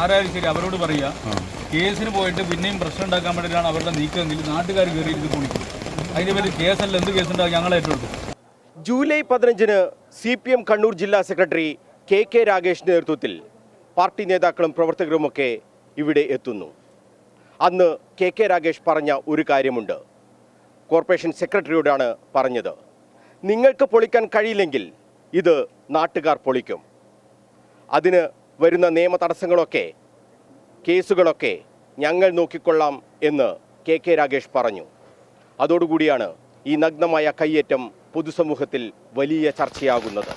ആരായാലും ശരി അവരോട് പറയുക കേസിന് പോയിട്ട് പിന്നെയും പ്രശ്നം ഉണ്ടാക്കാൻ വേണ്ടിയിട്ടാണ് അവരുടെ നീക്കമെങ്കിൽ നാട്ടുകാർ കയറി ഇത് അതിന് അതിന്റെ പേര് കേസല്ല എന്ത് കേസുണ്ടാകും ഞങ്ങൾ ഏറ്റെടുക്കും. ജൂലൈ പതിനഞ്ചിന് സി പി എം കണ്ണൂർ ജില്ലാ സെക്രട്ടറി കെ കെ രാഗേഷ് നേതൃത്വത്തിൽ പാർട്ടി നേതാക്കളും പ്രവർത്തകരുമൊക്കെ ഇവിടെ എത്തുന്നു. അന്ന് കെ കെ രാഗേഷ് പറഞ്ഞ ഒരു കാര്യമുണ്ട്. കോർപ്പറേഷൻ സെക്രട്ടറിയോടാണ് പറഞ്ഞത്. നിങ്ങൾക്ക് പൊളിക്കാൻ കഴിയില്ലെങ്കിൽ ഇത് നാട്ടുകാർ പൊളിക്കും. അതിന് വരുന്ന നിയമ തടസ്സങ്ങളൊക്കെ കേസുകളൊക്കെ ഞങ്ങൾ നോക്കിക്കൊള്ളാം എന്ന് കെ കെ രാഗേഷ് പറഞ്ഞു. അതോടുകൂടിയാണ് ഈ നഗ്നമായ കയ്യേറ്റം പൊതുസമൂഹത്തിൽ വലിയ ചർച്ചയാകുന്നത്.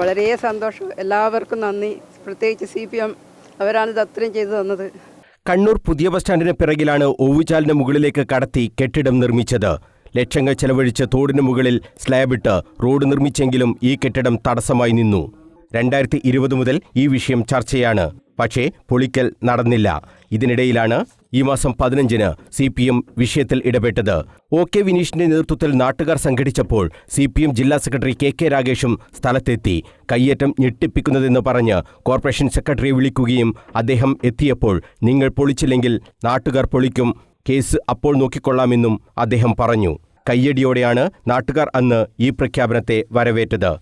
വളരെ സന്തോഷം. എല്ലാവർക്കും നന്ദി. പ്രത്യേകിച്ച് സി പി എം അവരാണ് ഇത് അത്രയും ചെയ്തു തന്നത്. കണ്ണൂർ പുതിയ ബസ് സ്റ്റാൻഡിന് പിറകിലാണ് ഓവുചാലിന് മുകളിലേക്ക് കടത്തി കെട്ടിടം നിർമ്മിച്ചത്. ലക്ഷങ്ങൾ ചെലവഴിച്ച് തോടിനു മുകളിൽ സ്ലാബിട്ട് റോഡ് നിർമ്മിച്ചെങ്കിലും ഈ കെട്ടിടം തടസ്സമായി നിന്നു. രണ്ടായിരത്തി ഇരുപത് മുതൽ ഈ വിഷയം ചർച്ചയാണ്. പക്ഷേ പൊളിക്കൽ നടന്നില്ല. ഇതിനിടയിലാണ് ഈ മാസം പതിനഞ്ചിന് സി പി എം വിഷയത്തിൽ ഇടപെട്ടത്. ഒ കെ വിനീഷിന്റെ നേതൃത്വത്തിൽ നാട്ടുകാർ സംഘടിച്ചപ്പോൾ സി പി എം ജില്ലാ സെക്രട്ടറി കെ കെ രാഗേഷും സ്ഥലത്തെത്തി. കയ്യേറ്റം ഞെട്ടിപ്പിക്കുന്നതെന്ന് പറഞ്ഞ് കോർപ്പറേഷൻ സെക്രട്ടറിയെ വിളിക്കുകയും അദ്ദേഹം എത്തിയപ്പോൾ നിങ്ങൾ പൊളിച്ചില്ലെങ്കിൽ നാട്ടുകാർ പൊളിക്കും കേസ് അപ്പോൾ നോക്കിക്കൊള്ളാമെന്നും അദ്ദേഹം പറഞ്ഞു. കയ്യടിയോടെയാണ് നാട്ടുകാർ അന്ന് ഈ പ്രഖ്യാപനത്തെ വരവേറ്റത്.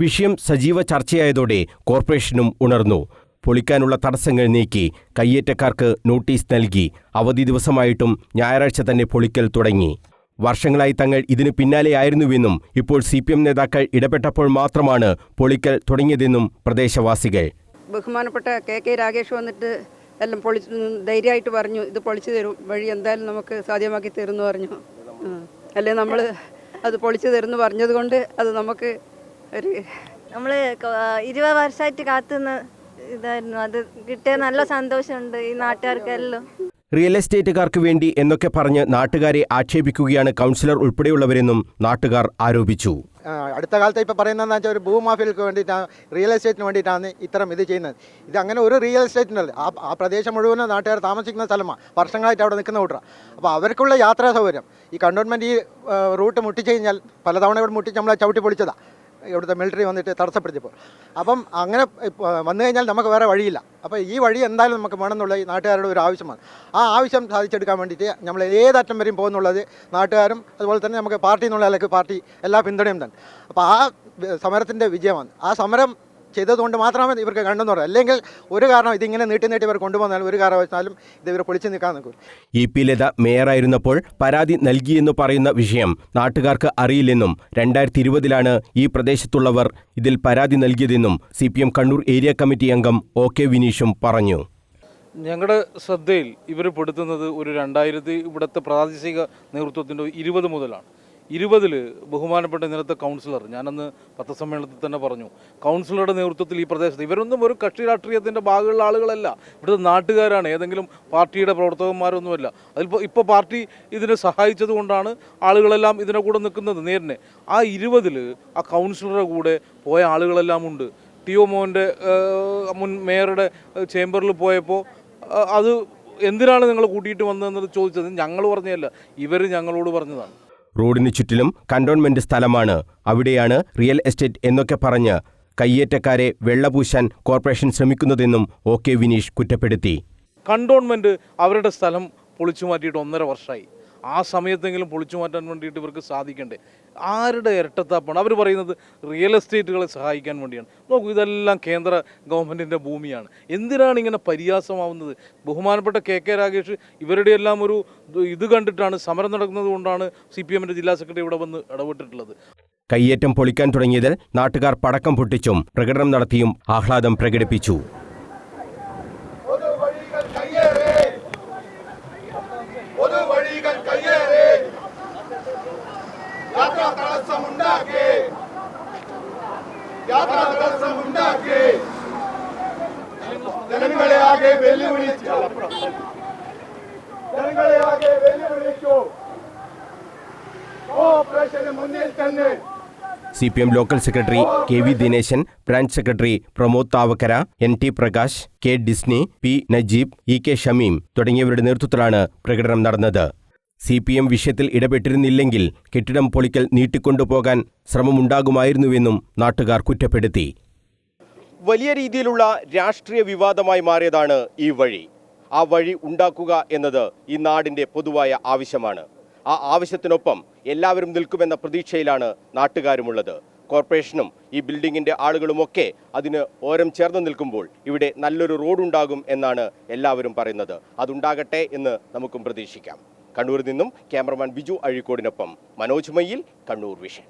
വിഷയം സജീവ ചർച്ചയായതോടെ കോർപ്പറേഷനും ഉണർന്നു. പൊളിക്കാനുള്ള തടസ്സങ്ങൾ നീക്കി കയ്യേറ്റക്കാർക്ക് നോട്ടീസ് നൽകി. അവധി ദിവസമായിട്ടും ഞായറാഴ്ച തന്നെ പൊളിക്കൽ തുടങ്ങി. വർഷങ്ങളായി തങ്ങൾ ഇതിനു പിന്നാലെയായിരുന്നുവെന്നും ഇപ്പോൾ സി പി എം നേതാക്കൾ ഇടപെട്ടപ്പോൾ മാത്രമാണ് പൊളിക്കൽ തുടങ്ങിയതെന്നും പ്രദേശവാസികൾ. ബഹുമാനപ്പെട്ട കെ കെ രാഗേഷ് വന്നിട്ട് എല്ലാം പൊളിച്ച് ധൈര്യമായിട്ട് പറഞ്ഞു ഇത് പൊളിച്ചു തരും വഴി എന്തായാലും നമുക്ക് സാധ്യമാക്കി തരുമെന്ന് പറഞ്ഞു. അല്ലെ നമ്മൾ അത് പൊളിച്ചു തരുമെന്ന് പറഞ്ഞത് കൊണ്ട് അത് നമുക്ക് ഒരു നമ്മൾ ഇരുപത് വർഷമായിട്ട് കാത്തുന്ന ഇതായിരുന്നു. അത് കിട്ടിയ നല്ല സന്തോഷമുണ്ട് ഈ നാട്ടുകാർക്കെല്ലാം. റിയൽ എസ്റ്റേറ്റുകാർക്ക് വേണ്ടി എന്നൊക്കെ പറഞ്ഞ് നാട്ടുകാരെ ആക്ഷേപിക്കുകയാണ് കൗൺസിലർ ഉൾപ്പെടെയുള്ളവരെന്നും നാട്ടുകാർ ആരോപിച്ചു. അടുത്ത കാലത്ത് ഇപ്പോൾ പറയുന്നതെന്ന് വെച്ചാൽ ഒരു ഭൂമാഫിയൽക്ക് വേണ്ടിയിട്ടാണ് റിയൽ എസ്റ്റേറ്റിന് വേണ്ടിയിട്ടാണ് ഇത്തരം ഇത് ചെയ്യുന്നത്. ഇത് അങ്ങനെ ഒരു റിയൽ എസ്റ്റേറ്റിനല്ല ആ ആ പ്രദേശം മുഴുവനും നാട്ടുകാർ താമസിക്കുന്ന സ്ഥലമാണ് വർഷങ്ങളായിട്ട് അവിടെ നിൽക്കുന്ന കൂട്ടറാണ് അപ്പോൾ അവർക്കുള്ള യാത്രാ സൗകര്യം. ഈ കണ്ടോൺമെന്റ് ഈ റൂട്ട് മുട്ടിച്ച് കഴിഞ്ഞാൽ പലതവണ ഇവിടെ മുട്ടിച്ച് നമ്മളെ ചവിട്ടി പൊളിച്ചതാണ് ഇവിടുത്തെ മിലിറ്ററി വന്നിട്ട് തടസ്സപ്പെടുത്തിയപ്പോൾ അപ്പം അങ്ങനെ വന്നു കഴിഞ്ഞാൽ നമുക്ക് വേറെ വഴിയില്ല. അപ്പോൾ ഈ വഴി എന്തായാലും നമുക്ക് വേണമെന്നുള്ള ഈ നാട്ടുകാരുടെ ഒരു ആവശ്യമാണ്. ആ ആവശ്യം സാധിച്ചെടുക്കാൻ വേണ്ടിയിട്ട് നമ്മൾ ഏതറ്റം വരെയും പോകുന്നുള്ളത് നാട്ടുകാരും അതുപോലെ തന്നെ നമുക്ക് പാർട്ടി എന്നുള്ള നിലയ്ക്ക് പാർട്ടി എല്ലാ പിന്തുണയും തന്നെ. അപ്പോൾ ആ സമരത്തിന്റെ വിജയമാണ്. ആ സമരം ചെയ്തതുകൊണ്ട് മാത്രമേ ഇവർക്ക് കണ്ടെന്ന് പറയാം അല്ലെങ്കിൽ ഒരു കാരണം ഇതിങ്ങനെ നീട്ടി നീട്ടി ഇവർ കൊണ്ടുപോകുന്നാൽ ഒരു കാരണവശാലും ഇത് ഇവർ പൊളിച്ചു നിൽക്കാൻ നിൽക്കും ഇ പി ലത മേയറായിരുന്നപ്പോൾ പരാതി നൽകിയെന്ന് പറയുന്ന വിഷയം നാട്ടുകാർക്ക് അറിയില്ലെന്നും രണ്ടായിരത്തി ഇരുപതിലാണ് ഈ പ്രദേശത്തുള്ളവർ ഇതിൽ പരാതി നൽകിയതെന്നും C P M Kannur area committee അംഗം ഒ കെ വിനീഷും പറഞ്ഞു. ഞങ്ങളുടെ ശ്രദ്ധയിൽ ഇവർ പെടുത്തുന്നത് ഒരു രണ്ടായിരത്തി ഇവിടുത്തെ പ്രാദേശിക നേതൃത്വത്തിന്റെ ഇരുപത് മുതലാണ്. ഇരുപതിൽ ബഹുമാനപ്പെട്ട ഇന്നലത്തെ കൗൺസിലർ ഞാനന്ന് പത്രസമ്മേളനത്തിൽ തന്നെ പറഞ്ഞു കൗൺസിലറുടെ നേതൃത്വത്തിൽ ഈ പ്രദേശത്ത് ഇവരൊന്നും ഒരു കക്ഷി രാഷ്ട്രീയത്തിന്റെ ഭാഗമുള്ള ആളുകളല്ല. ഇവിടുത്തെ നാട്ടുകാരാണ് ഏതെങ്കിലും പാർട്ടിയുടെ പ്രവർത്തകന്മാരൊന്നുമല്ല. അതിപ്പോൾ ഇപ്പോൾ പാർട്ടി ഇതിനെ സഹായിച്ചത് കൊണ്ടാണ് ആളുകളെല്ലാം ഇതിനെ കൂടെ നിൽക്കുന്നത് നേരിനെ. ആ ഇരുപതിൽ ആ കൗൺസിലറുടെ കൂടെ പോയ ആളുകളെല്ലാം ഉണ്ട്. ടി ഒ മോഹന്റെ മുൻ മേയറുടെ ചേംബറിൽ പോയപ്പോൾ അത് എന്തിനാണ് നിങ്ങൾ കൂട്ടിയിട്ട് വന്നതെന്ന് ചോദിച്ചത്? ഞങ്ങൾ പറഞ്ഞതല്ല ഇവർ ഞങ്ങളോട് പറഞ്ഞതാണ്. റോഡിന് ചുറ്റിലും കണ്ടോൺമെന്റ് സ്ഥലമാണ്. അവിടെയാണ് റിയൽ എസ്റ്റേറ്റ് എന്നൊക്കെ പറഞ്ഞ് കയ്യേറ്റക്കാരെ വെള്ളപൂശാൻ കോർപ്പറേഷൻ ശ്രമിക്കുന്നതെന്നും ഒ കെ വിനീഷ് കുറ്റപ്പെടുത്തി. കണ്ടോൺമെന്റ് അവരുടെ സ്ഥലം പൊളിച്ചു മാറ്റിയിട്ട് ഒന്നര വർഷമായി ആ സമയത്തെങ്കിലും പൊളിച്ചു മാറ്റാൻ വേണ്ടിയിട്ട് ഇവർക്ക് സാധിക്കണ്ടേ? ആരുടെ ഇരട്ടത്താപ്പാണ്? അവർ പറയുന്നത് റിയൽ എസ്റ്റേറ്റുകളെ സഹായിക്കാൻ വേണ്ടിയാണ്. നോക്കൂ ഇതെല്ലാം കേന്ദ്ര ഗവൺമെന്റിന്റെ ഭൂമിയാണ്. എന്തിനാണ് ഇങ്ങനെ പരിഹാസമാവുന്നത്? ബഹുമാനപ്പെട്ട കെ കെ രാഗേഷ് ഇവരുടെ എല്ലാം ഒരു ഇത് കണ്ടിട്ടാണ് സമരം നടക്കുന്നത് കൊണ്ടാണ് സി പി എമ്മിന്റെ ജില്ലാ സെക്രട്ടറി ഇവിടെ വന്ന് ഇടപെട്ടിട്ടുള്ളത്. കയ്യേറ്റം പൊളിക്കാൻ തുടങ്ങിയതിൽ നാട്ടുകാർ പടക്കം പൊട്ടിച്ചും പ്രകടനം നടത്തിയും ആഹ്ലാദം പ്രകടിപ്പിച്ചു. യാത്രാ തടസ്സമുണ്ടാക്കി ജനങ്ങളെ ആകെ വെല്ലുവിളിച്ചു. ജനങ്ങളെ ആകെ വെല്ലുവിളിച്ചു. ഓപ്പറേഷന് മുന്നിൽ തന്നെ C P M local secretary K V Dineshan branch secretary Pramod Thavakkara N T Prakash K Disney P Najeeb E K Shameem തുടങ്ങിയവരുടെ നേതൃത്വത്തിലാണ് പ്രകടനം നടന്നത്. സി പി എം വിഷയത്തിൽ ഇടപെട്ടിരുന്നില്ലെങ്കിൽ കെട്ടിടം പൊളിക്കൽ നീട്ടിക്കൊണ്ടുപോകാൻ ശ്രമമുണ്ടാകുമായിരുന്നുവെന്നും നാട്ടുകാർ കുറ്റപ്പെടുത്തി. വലിയ രീതിയിലുള്ള രാഷ്ട്രീയ വിവാദമായി മാറിയതാണ് ഈ വഴി. ആ വഴി ഉണ്ടാക്കുക എന്നത് ഈ നാടിന്റെ പൊതുവായ ആവശ്യമാണ്. ആ ആവശ്യത്തിനൊപ്പം എല്ലാവരും നിൽക്കുമെന്ന പ്രതീക്ഷയിലാണ് നാട്ടുകാരുമുള്ളത്. കോർപ്പറേഷനും ഈ ബിൽഡിങ്ങിന്റെ ആളുകളുമൊക്കെ അതിന് ഓരം ചേർന്ന് നിൽക്കുമ്പോൾ ഇവിടെ നല്ലൊരു റോഡുണ്ടാകും എന്നാണ് എല്ലാവരും പറയുന്നത്. അതുണ്ടാകട്ടെ എന്ന് നമുക്കും പ്രതീക്ഷിക്കാം. കണ്ണൂരിൽ നിന്നും ക്യാമറമാൻ ബിജു അഴീക്കോടിനൊപ്പം മനോജ് മയ്യിൽ കണ്ണൂർ വിഷൻ.